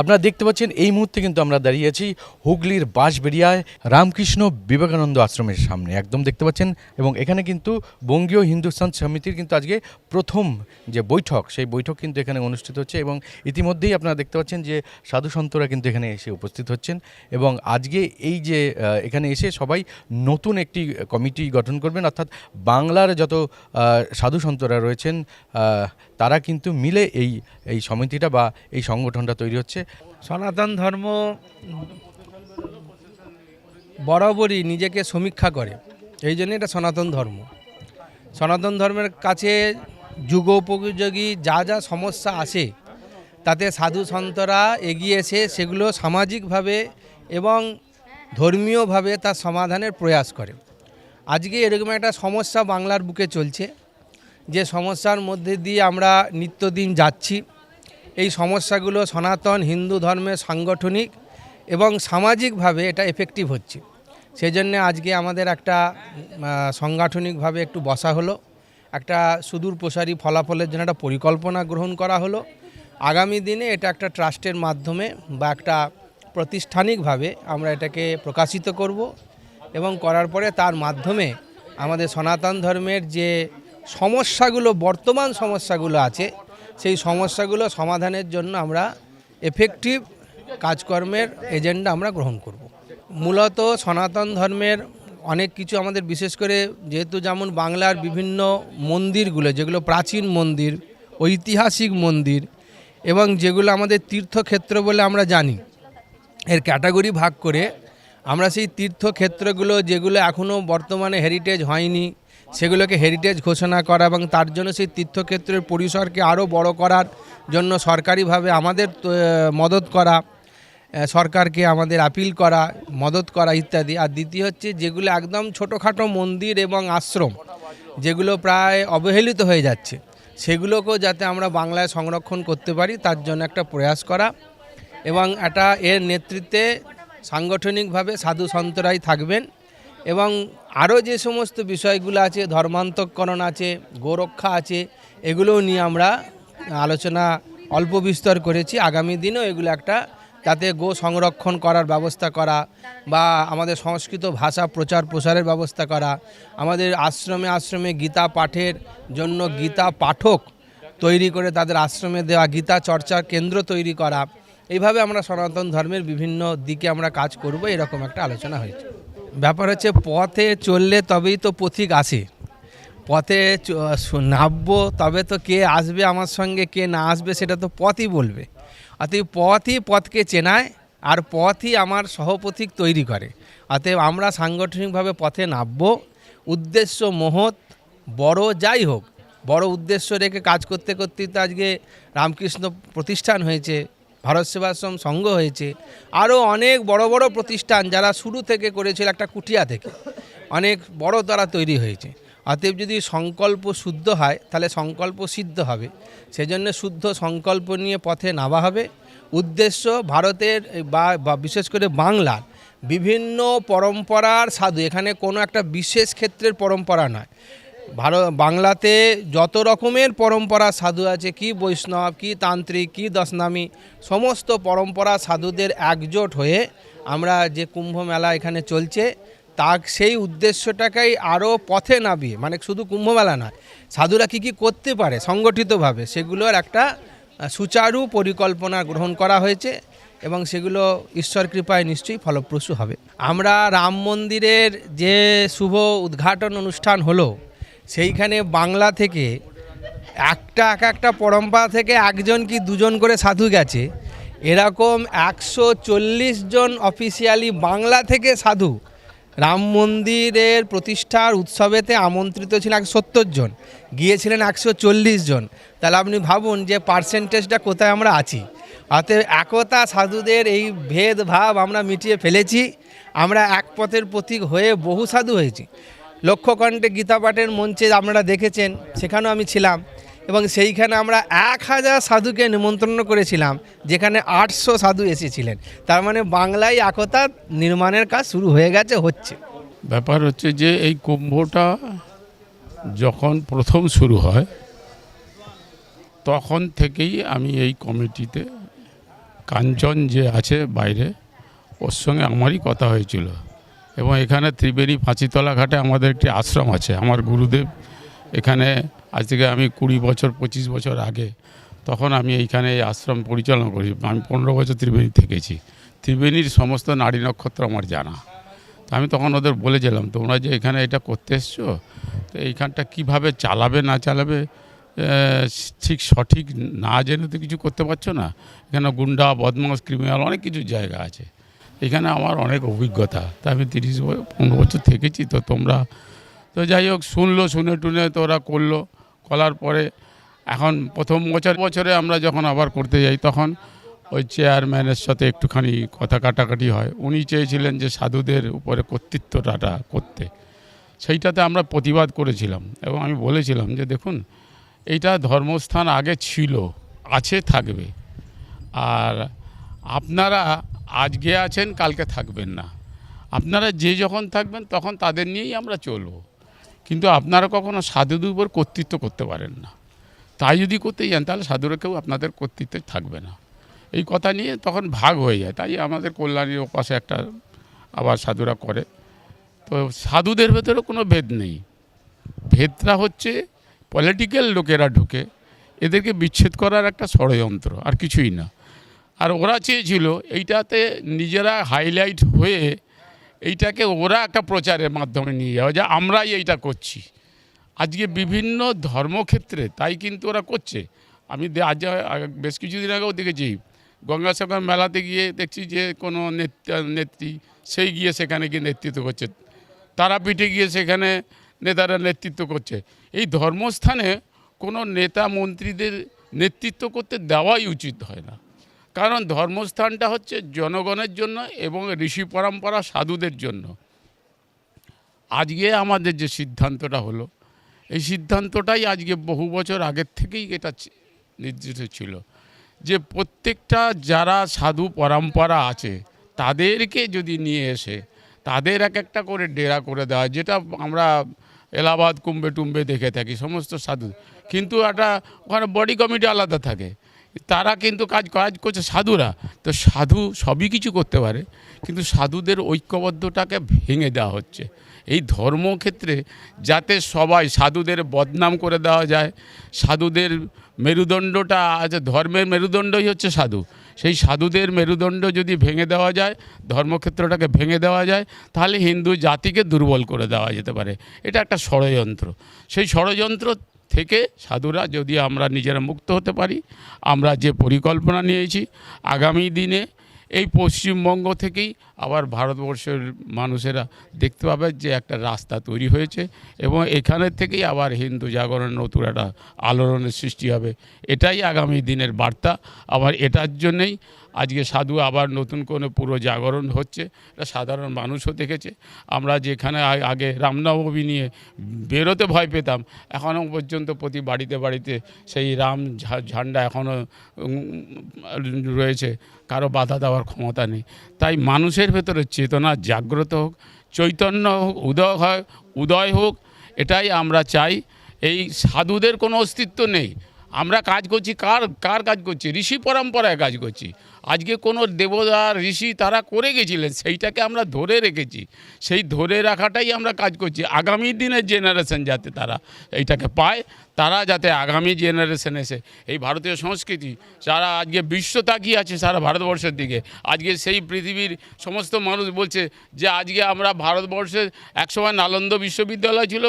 আপনারা দেখতে পাচ্ছেন, এই মুহূর্তে কিন্তু আমরা দাঁড়িয়ে আছি হুগলির বাঁশবেড়িয়ায় রামকৃষ্ণ বিবেকানন্দ আশ্রমের সামনে। একদম দেখতে পাচ্ছেন, এবং এখানে কিন্তু বঙ্গীয় হিন্দুস্তান সমিতির কিন্তু আজকে প্রথম যে বৈঠক, সেই বৈঠক কিন্তু এখানে অনুষ্ঠিত হচ্ছে, এবং ইতিমধ্যেই আপনারা দেখতে পাচ্ছেন যে সাধু সন্তরা কিন্তু এখানে এসে উপস্থিত হচ্ছেন, এবং আজকে এই যে এখানে এসে সবাই নতুন একটি কমিটি গঠন করবেন, অর্থাৎ বাংলার যত সাধু সন্তরা রয়েছেন তারা কিন্তু মিলে এই এই সমিতিটা বা এই সংগঠনটা তৈরি হচ্ছে। সনাতন ধর্ম বরাবরই নিজেকে সমীক্ষা করে। এই জন্য এটা সনাতন ধর্ম। সনাতন ধর্মের কাছে যুগোপযোগী যা যা সমস্যা আসে, তাতে সাধু সন্তরা এগিয়ে এসে সেগুলো সামাজিকভাবে এবং ধর্মীয়ভাবে তার সমাধানের প্রয়াস করে। আজকে এরকম একটা সমস্যা বাংলার বুকে চলছে। যে সমস্যার মধ্যে দিয়ে আমরা নিত্যদিন যাচ্ছি। এই সমস্যাগুলো সনাতন হিন্দু ধর্মের সাংগঠনিক এবং সামাজিকভাবে এটা এফেক্টিভ হচ্ছে। সেই জন্যে আজকে আমাদের একটা সাংগঠনিকভাবে একটু বসা হলো। একটা সুদূর প্রসারী ফলাফলের জন্য একটা পরিকল্পনা গ্রহণ করা হলো। আগামী দিনে এটা একটা ট্রাস্টের মাধ্যমে বা একটা প্রতিষ্ঠানিকভাবে আমরা এটাকে প্রকাশিত করব এবং করার পরে তার মাধ্যমে আমাদের সনাতন ধর্মের যে সমস্যাগুলো, বর্তমান সমস্যাগুলো আছে সেই সমস্যাগুলো সমাধানের জন্য আমরা এফেক্টিভ কাজকর্মের এজেন্ডা আমরা গ্রহণ করব। মূলত সনাতন ধর্মের অনেক কিছু আমাদের বিশেষ করে যেহেতু যেমন বাংলার বিভিন্ন মন্দিরগুলো, যেগুলো প্রাচীন মন্দির, ঐতিহাসিক মন্দির এবং যেগুলো আমাদের তীর্থক্ষেত্র বলে আমরা জানি, এর ক্যাটাগরি ভাগ করে আমরা সেই তীর্থক্ষেত্রগুলো যেগুলো এখনও বর্তমানে হেরিটেজ হয়নি সেগুলোকে হেরিটেজ ঘোষণা করা এবং তার জন্য সেই তীর্থক্ষেত্রের পরিসরকে আরও বড় করার জন্য সরকারিভাবে আমাদের মদত করা সরকারকে আমাদের আপিল করা, মদত করা ইত্যাদি। আর দ্বিতীয় হচ্ছে যেগুলো একদম ছোটোখাটো মন্দির এবং আশ্রম, যেগুলো প্রায় অবহেলিত হয়ে যাচ্ছে, সেগুলোকেও যাতে আমরা বাংলায় সংরক্ষণ করতে পারি, তার জন্য একটা প্রয়াস করা এবং এটা এর নেতৃত্বে সাংগঠনিকভাবে সাধু সন্তরাই থাকবেন এবং আরও যে সমস্ত বিষয়গুলো আছে, ধর্মান্তকরণ আছে, গোরক্ষা আছে, এগুলোও নিয়ে আমরা আলোচনা অল্প বিস্তর করেছি। আগামী দিনেও এগুলো একটা যাতে গো সংরক্ষণ করার ব্যবস্থা করা বা আমাদের সংস্কৃত ভাষা প্রচার প্রসারের ব্যবস্থা করা। আমাদের আশ্রমে আশ্রমে গীতা পাঠের জন্য গীতা পাঠক তৈরি করে তাদের আশ্রমে দেওয়া গীতা চর্চার কেন্দ্র তৈরি করা। এইভাবে আমরা সনাতন ধর্মের বিভিন্ন দিকে আমরা কাজ করব, এরকম একটা আলোচনা হয়েছে। ব্যাপার হচ্ছে পথে চললে তবেই তো পথিক আসে। পথে নামবো তবে তো কে আসবে আমার সঙ্গে, কে না আসবে সেটা তো পথই বলবে। অতএব পথই পথকে চেনায় আর পথই আমার সহপথিক তৈরি করে। অতএব আমরা সাংগঠনিকভাবে পথে নামবো। উদ্দেশ্য মহৎ, বড় যাই হোক, বড় উদ্দেশ্য রেখে কাজ করতে করতেই তো আজকে রামকৃষ্ণ প্রতিষ্ঠান হয়েছে। ভারত সেবাশ্রম সংঘ হয়েছে। আরও অনেক বড় বড় প্রতিষ্ঠান যারা শুরু থেকে করেছিল একটা কুটিয়া থেকে, অনেক বড় তারা তৈরি হয়েছে। অতএব যদি সংকল্প শুদ্ধ হয়, তাহলে সংকল্প সিদ্ধ হবে। সেজন্য শুদ্ধ সংকল্প নিয়ে পথে নামা হবে। উদ্দেশ্য ভারতের বা বিশেষ করে বাংলার বিভিন্ন পরম্পরার সাধু, এখানে কোনো একটা বিশেষ ক্ষেত্রের পরম্পরা নয়। ভারত, বাংলাতে যত রকমের পরম্পরা সাধু আছে, কি বৈষ্ণব, কি তান্ত্রিক, কি দশনামী, সমস্ত পরম্পরা সাধুদের একজোট হয়ে আমরা যে কুম্ভ মেলা এখানে চলছে তা সেই উদ্দেশ্যটাকেই আরও পথে নামিয়ে মানে শুধু কুম্ভ মেলা নয়, সাধুরা কী কী করতে পারে সংগঠিতভাবে, সেগুলোর একটা সুচারু পরিকল্পনা গ্রহণ করা হয়েছে এবং সেগুলো ঈশ্বর কৃপায় নিশ্চয়ই ফলপ্রসূ হবে। আমরা রাম মন্দিরের যে শুভ উদ্ঘাটন অনুষ্ঠান হলো সেইখানে বাংলা থেকে একটা এক একটা পরম্পরা থেকে একজন কি দুজন করে সাধু গেছে। এরকম একশো চল্লিশ জন অফিসিয়ালি বাংলা থেকে সাধু রাম মন্দিরের প্রতিষ্ঠার উৎসবেতে আমন্ত্রিত ছিলেন এক সত্তর জন, গিয়েছিলেন একশো চল্লিশ জন। তাহলে আপনি ভাবুন যে পার্সেন্টেজটা কোথায় আমরা আছি। অতএব একতা সাধুদের এই ভেদভাব আমরা মিটিয়ে ফেলেছি। আমরা এক পথের প্রতীক হয়ে বহু সাধু হয়েছি। লক্ষ্যকণ্ঠে গীতা পাঠের মঞ্চে আপনারা দেখেছেন, সেখানেও আমি ছিলাম এবং সেইখানে আমরা এক হাজার সাধুকে নিমন্ত্রণ করেছিলাম, যেখানে আটশো সাধু এসেছিলেন। তার মানে বাংলায় একতা নির্মাণের কাজ শুরু হয়ে গেছে, হচ্ছে। ব্যাপার হচ্ছে যে এই কুম্ভটা যখন প্রথম শুরু হয়, তখন থেকেই আমি এই কমিটিতে কাঞ্চন যে আছে বাইরে, ওর সঙ্গে আমারই কথা হয়েছিল। এবং এখানে ত্রিবেণী পাঁচিতলা ঘাটে আমাদের একটি আশ্রম আছে, আমার গুরুদেব। এখানে আজ থেকে আমি কুড়ি বছর, পঁচিশ বছর আগে তখন আমি এইখানে এই আশ্রম পরিচালনা করি। আমি পনেরো বছর ত্রিবেণী থেকেছি। ত্রিবেণীর সমস্ত নারী নক্ষত্র আমার জানা। তো আমি তখন ওদের বলেছিলাম তোমরা যে এখানে এটা করতে এসছো, তো এইখানটা কীভাবে চালাবে, না চালাবে? ঠিক সঠিক না জেনে তো কিছু করতে পারছ না? এখানে গুন্ডা বদমাস ক্রিমিনাল অনেক কিছু জায়গা আছে। এখানে আমার অনেক অভিজ্ঞতা। তা আমি তিরিশ পনেরো বছর থেকেছি, তো তোমরা, তো যাই হোক, শুনলো, শুনে টুনে তো ওরা করল। করার পরে এখন প্রথম বছর, বছরে আমরা যখন আবার করতে যাই, তখন ওই চেয়ারম্যানের সাথে একটুখানি কথা কাটাকাটি হয়। উনি চেয়েছিলেন যে সাধুদের উপরে কর্তৃত্বটা করতে। সেইটাতে আমরা প্রতিবাদ করেছিলাম এবং আমি বলেছিলাম যে, দেখুন, এইটা ধর্মস্থান আগে ছিল, আছে থাকবে। আর আপনারা আজকে আছেন, কালকে থাকবেন না। আপনারা যে যখন থাকবেন, তখন তাদের নিয়েই আমরা চলবো। কিন্তু আপনারা কখনো সাধুদের উপর কর্তৃত্ব করতে পারেন না। তাই যদি করতে যান, তাহলে সাধুরা কেউ আপনাদের কর্তৃত্বে থাকবে না। এই কথা নিয়ে তখন ভাগ হয়ে যায়। তাই আমাদের কল্যাণীর পাশে একটা আবার সাধুরা করে। তো সাধুদের ভেতরে কোনো ভেদ নেই। ভেদটা হচ্ছে পলিটিক্যাল লোকেরা ঢুকে, এদেরকে বিচ্ছেদ করার একটা ষড়যন্ত্র, আর কিছুই না। আর ওরা চেয়েছিল এইটাতে নিজেরা হাইলাইট হয়ে এইটাকে ওরা একটা প্রচারের মাধ্যমে নিয়ে যাওয়া যে আমরাই এইটা করছি। আজকে বিভিন্ন ধর্মক্ষেত্রে তাই কিন্তু ওরা করছে। আমি আজ বেশ কিছুদিন আগেও দেখেছি, গঙ্গাসাগর মেলাতে গিয়ে দেখছি যে কোনো নেতা নেত্রী, সেই গিয়ে সেখানে গিয়ে নেতৃত্ব করছে। তারাপীঠে গিয়ে সেখানে নেতারা নেতৃত্ব করছে। এই ধর্মস্থানে কোনো নেতা মন্ত্রীদের নেতৃত্ব করতে দেওয়াই উচিত হয় না। কারণ ধর্মস্থানটা হচ্ছে জনগণের জন্য এবং ঋষি পরম্পরা সাধুদের জন্য। আজকে আমাদের যে সিদ্ধান্তটা হলো, এই সিদ্ধান্তটাই আজকে বহু বছর আগের থেকেই এটা নির্দিষ্ট ছিল যে প্রত্যেকটা যারা সাধু পরম্পরা আছে, তাদেরকে যদি নিয়ে এসে তাদের এক একটা করে ডেরা করে দেওয়া, যেটা আমরা এলাহাবাদ কুম্বে টুম্বে দেখে থাকি, সমস্ত সাধু। কিন্তু একটা ওখানে বডি কমিটি আলাদা থাকে। তারা কিন্তু কাজ কাজ করছে সাধুরা। তো সাধু সবই কিছু করতে পারে, কিন্তু সাধুদের ঐক্যবদ্ধটাকে ভেঙে দেওয়া হচ্ছে। এই ধর্মক্ষেত্রে যাতে সবাই সাধুদের বদনাম করে দেওয়া যায়, সাধুদের মেরুদণ্ডটা আছে ধর্মের মেরুদণ্ডই হচ্ছে সাধু। সেই সাধুদের মেরুদণ্ড যদি ভেঙে দেওয়া যায়, ধর্মক্ষেত্রটাকে ভেঙে দেওয়া যায়, তাহলে হিন্দু জাতিকে দুর্বল করে দেওয়া যেতে পারে। এটা একটা ষড়যন্ত্র। সেই ষড়যন্ত্র থেকে সাধুরা যদি আমরা নিজেরা মুক্ত হতে পারি, আমরা যে পরিকল্পনা নিয়েছি, আগামী দিনে এই পশ্চিমবঙ্গ থেকেই আবার ভারতবর্ষের মানুষেরা দেখতে পাবে যে একটা রাস্তা তৈরি হয়েছে এবং এখানের থেকেই আবার হিন্দু জাগরণ নতুন একটা আলোড়নের সৃষ্টি হবে। এটাই আগামী দিনের বার্তা। আবার এটার জন্যেই আজকে সাধু আবার নতুন কোনো পুরো জাগরণ হচ্ছে। এটা সাধারণ মানুষও দেখেছে। আমরা যেখানে আগে রামনবমী নিয়ে বেরোতে ভয় পেতাম, এখনও পর্যন্ত প্রতি বাড়িতে বাড়িতে সেই রাম ঝান্ডা এখনও রয়েছে। কারও বাধা দেওয়ার ক্ষমতা নেই। তাই মানুষের ভেতরে চেতনা জাগ্রত হোক, চৈতন্য হোক, উদয় হয়, উদয় হোক, এটাই আমরা চাই। এই সাধুদের কোনো অস্তিত্ব নেই। আমরা কাজ করছি, কার কার কাজ করছি? ঋষি পরম্পরায় কাজ করছি। আজকে কোনো দেবতা, ঋষি তারা করে গেছিলেন, সেইটাকে আমরা ধরে রেখেছি। সেই ধরে রাখাটাই আমরা কাজ করছি। আগামী দিনের জেনারেশন যাতে তারা এইটাকে পায়, তারা যাতে আগামী জেনারেশন এসে এই ভারতীয় সংস্কৃতি যারা আজকে বিশ্ব তাকিয়ে আছে সারা ভারতবর্ষের দিকে। আজকে সেই পৃথিবীর সমস্ত মানুষ বলছে যে, আজকে আমরা ভারতবর্ষের একসময় নালন্দ বিশ্ববিদ্যালয় ছিল,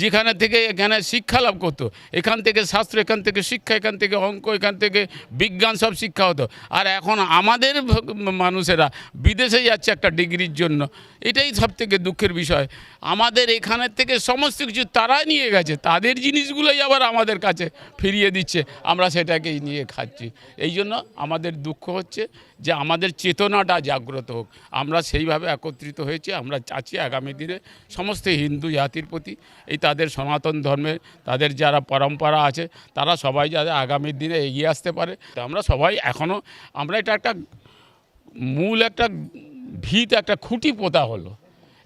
যেখানে থেকে এখানে শিক্ষা লাভ করতো। এখান থেকে শাস্ত্র, এখান থেকে শিক্ষা, এখান থেকে অঙ্ক, এখান থেকে বিজ্ঞান সব শিক্ষা হতো। আর এখন আমাদের মানুষেরা বিদেশে যাচ্ছে একটা ডিগ্রির জন্য। এটাই সব থেকে দুঃখের বিষয়। আমাদের এখানের থেকে সমস্ত কিছু তারাই নিয়ে গেছে, তাদের জিনিসগুলোই আবার আমাদের কাছে ফিরিয়ে দিচ্ছে। আমরা সেটাকেই নিয়ে খাচ্ছি। এই জন্য আমাদের দুঃখ হচ্ছে। যে আমাদের চেতনাটা জাগ্রত হোক। আমরা সেইভাবে একত্রিত হয়েছি, আমরা চাচ্ছি আগামী দিনে সমস্ত হিন্দু জাতির প্রতি এই তাদের সনাতন ধর্মের, তাদের যারা পরম্পরা আছে, তারা সবাই যাতে আগামী দিনে এগিয়ে আসতে পারে। আমরা সবাই এখনও আমরা এটা একটা মূল একটা ভিত, একটা খুঁটি পোতা হলো।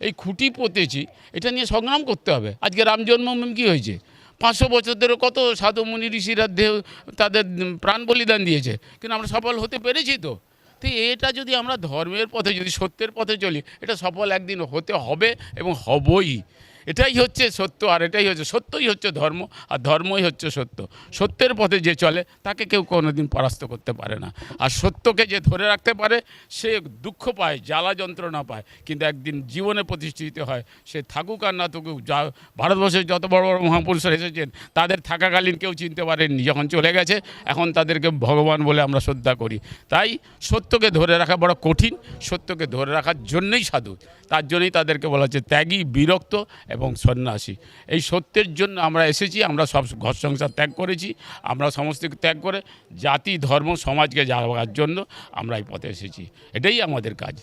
এই খুঁটি পোতেছি, এটা নিয়ে সংগ্রাম করতে হবে। আজকে রাম জন্মভূমি কী হয়েছে? পাঁচশো বছর ধরে কত সাধু মুনি ঋষিরা দেহ, তাদের প্রাণ বলিদান দিয়েছে। কিন্তু আমরা সফল হতে পেরেছি তো। তো এটা যদি আমরা ধর্মের পথে, যদি সত্যের পথে চলি, এটা সফল একদিন হতে হবে এবং হবই। এটাই হচ্ছে সত্য আর এটাই হচ্ছে, সত্যই হচ্ছে ধর্ম আর ধর্মই হচ্ছে সত্য। সত্যের পথে যে চলে, তাকে কেউ কোনোদিন পরাস্ত করতে পারে না। আর সত্যকে যে ধরে রাখতে পারে, সে দুঃখ পায়, জ্বালা যন্ত্রণা পায়। কিন্তু একদিন জীবনে প্রতিষ্ঠিত হয়, সে থাকুক আর না থাকুক, যা ভারতবর্ষের যত বড় বড় মহাপুরুষরা এসেছেন, তাদের থাকাকালীন কেউ চিনতে পারেননি। যখন চলে গেছে, এখন তাদেরকে ভগবান বলে আমরা শ্রদ্ধা করি। তাই সত্যকে ধরে রাখা বড় কঠিন, সত্যকে ধরে রাখার জন্যই সাধু। তার জন্যই তাদেরকে বলা হচ্ছে ত্যাগী, বিরক্ত এবং সন্ন্যাসী। এই সত্যের জন্য আমরা এসেছি, আমরা সব ঘর সংসার ত্যাগ করেছি, আমরা সমস্ত ত্যাগ করে জাতি, ধর্ম, সমাজকে যাওয়ার জন্য আমরা এই পথে এসেছি। এটাই আমাদের কাজ।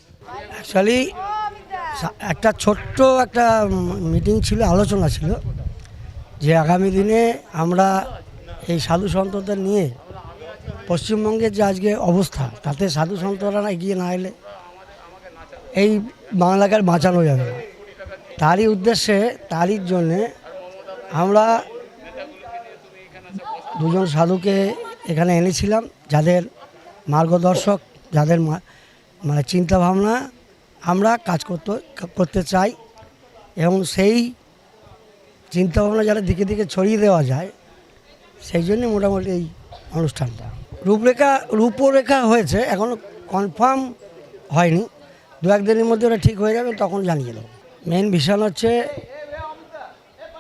অ্যাকচুয়ালি একটা ছোট্ট একটা মিটিং ছিল, আলোচনা ছিল, যে আগামী দিনে আমরা এই সাধু সন্তদের নিয়ে পশ্চিমবঙ্গের যে আজকে অবস্থা, তাতে সাধু সন্তরা এগিয়ে না এলে এই বাংলাকে বাঁচানো যাবে না। তারই উদ্দেশ্যে, তারই জন্যে আমরা দুজন সাধুকে এখানে এনেছিলাম, যাদের মার্গদর্শক, যাদের মানে চিন্তা ভাবনা আমরা কাজ করতে করতে চাই। এবং সেই চিন্তা ভাবনা যারা দিকে দিকে ছড়িয়ে দেওয়া যায়, সেই জন্য মোটামুটি এই অনুষ্ঠানটা। রূপরেখা রূপরেখা হয়েছে এখনও কনফার্ম হয়নি। দু একদিনের মধ্যে ওটা ঠিক হয়ে যাবে, তখন জানিয়ে দেবো। মেন বিষয় হচ্ছে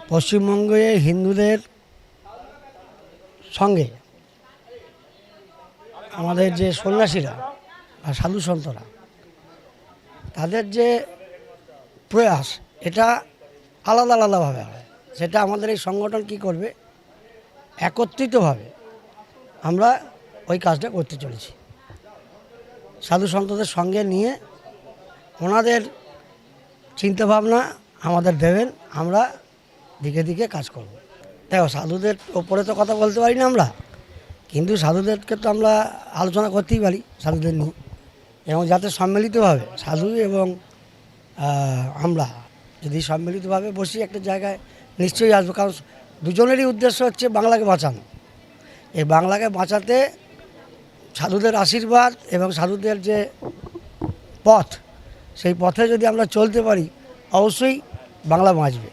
পশ্চিমবঙ্গে হিন্দুদের সঙ্গে আমাদের যে সন্ন্যাসীরা বা সাধু সন্তরা, তাদের যে প্রয়াস, এটা আলাদা আলাদাভাবে হয়। সেটা আমাদের এই সংগঠন কি করবে? একত্রিতভাবে আমরা ওই কাজটা করতে চলেছি। সাধু সন্তদের সঙ্গে নিয়ে ওনাদের চিন্তাভাবনা আমাদের দেবেন, আমরা দিকে দিকে কাজ করব। দেখো, সাধুদের ওপরে তো কথা বলতে পারি না আমরা, কিন্তু সাধুদেরকে তো আমরা আলোচনা করতেই পারি সাধুদের নিয়ে। এবং যাতে সম্মিলিতভাবে সাধু এবং আমরা যদি সম্মিলিতভাবে বসি একটা জায়গায়, নিশ্চয়ই আসব। কারণ দুজনেরই উদ্দেশ্য হচ্ছে বাংলাকে বাঁচানো। এই বাংলাকে বাঁচাতে সাধুদের আশীর্বাদ এবং সাধুদের যে পথ সেই পথে যদি আমরা চলতে পারি, অবশ্যই বাংলা বাঁচবে।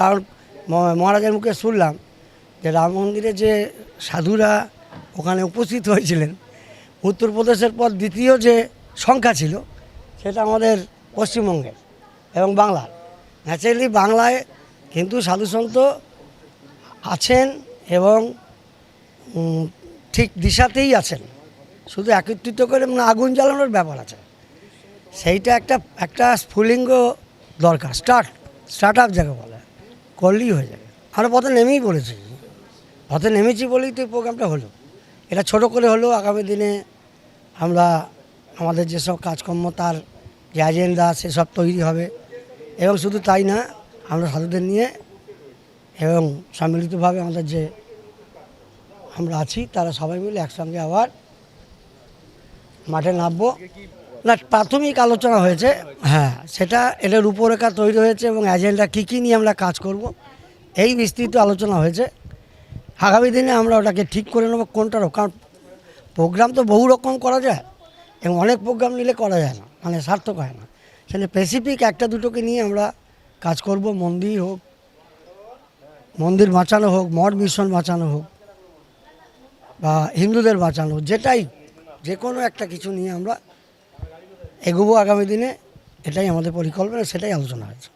কারণ মহারাজের মুখে শুনলাম যে রাম মন্দিরে যে সাধুরা ওখানে উপস্থিত হয়েছিলেন, উত্তরপ্রদেশের পর দ্বিতীয় যে সংখ্যা ছিল, সেটা আমাদের পশ্চিমবঙ্গের এবং বাংলার। ন্যাচারালি বাংলায় কিন্তু সাধুসন্ত আছেন এবং ঠিক দিশাতেই আছেন। শুধু একত্রিত করে মানে আগুন জ্বালানোর ব্যাপার আছে। সেইটা একটা একটা স্ফুলিঙ্গ দরকার, স্টার্ট স্টার্ট আপ যাকে বলে, করলেই হয়ে যাবে। আমরা পথে নেমেই বলেছি পথে নেমেছি বলেই তো প্রোগ্রামটা হলো। এটা ছোট করে হলেও আগামী দিনে আমরা, আমাদের যেসব কাজকর্ম, তার যে অ্যাজেন্ডা সেসব তৈরি হবে। এবং শুধু তাই না, আমরা সাধুদের নিয়ে এবং সম্মিলিতভাবে আমাদের যে আমরা আছি, তারা সবাই মিলে একসঙ্গে আবার মাঠে নামবো। না, প্রাথমিক আলোচনা হয়েছে। হ্যাঁ সেটা এটার রূপরেখা তৈরি হয়েছে এবং এজেন্ডা কী কী নিয়ে আমরা কাজ করব, এই বিস্তৃত আলোচনা হয়েছে। আগামী দিনে আমরা ওটাকে ঠিক করে নেব কোনটারও কারণ প্রোগ্রাম তো বহু রকম করা যায় এবং অনেক প্রোগ্রাম নিলে করা যায় না মানে সার্থক হয় না। সেখানে স্পেসিফিক একটা দুটোকে নিয়ে আমরা কাজ করব, মন্দির হোক, মন্দির বাঁচানো হোক, মঠ মিশন বাঁচানো হোক, বা হিন্দুদের বাঁচানো হোক, যেটাই যে কোনো একটা কিছু নিয়ে আমরা এগোবো আগামী দিনে এটাই আমাদের পরিকল্পনা সেটাই আলোচনা হয়েছে।